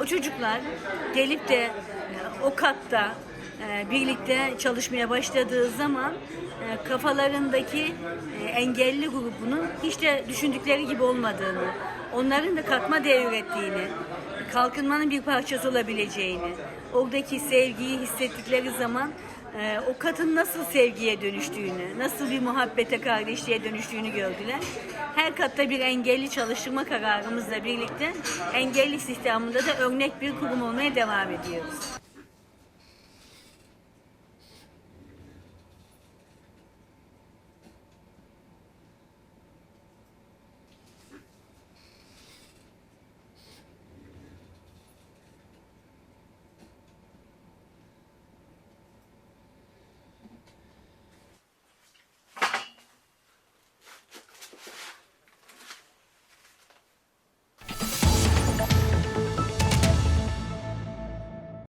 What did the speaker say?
O çocuklar gelip de e, o katta e, birlikte çalışmaya başladığı zaman e, kafalarındaki engelli grubunun hiç de düşündükleri gibi olmadığını, onların da katma değer ürettiğini, kalkınmanın bir parçası olabileceğini, oradaki sevgiyi hissettikleri zaman e, o katın nasıl sevgiye dönüştüğünü, nasıl bir muhabbete, kardeşliğe dönüştüğünü gördüler. Her katta bir engelli çalıştırma kararımızla birlikte engelli istihdamında da örnek bir kurum olmaya devam ediyoruz.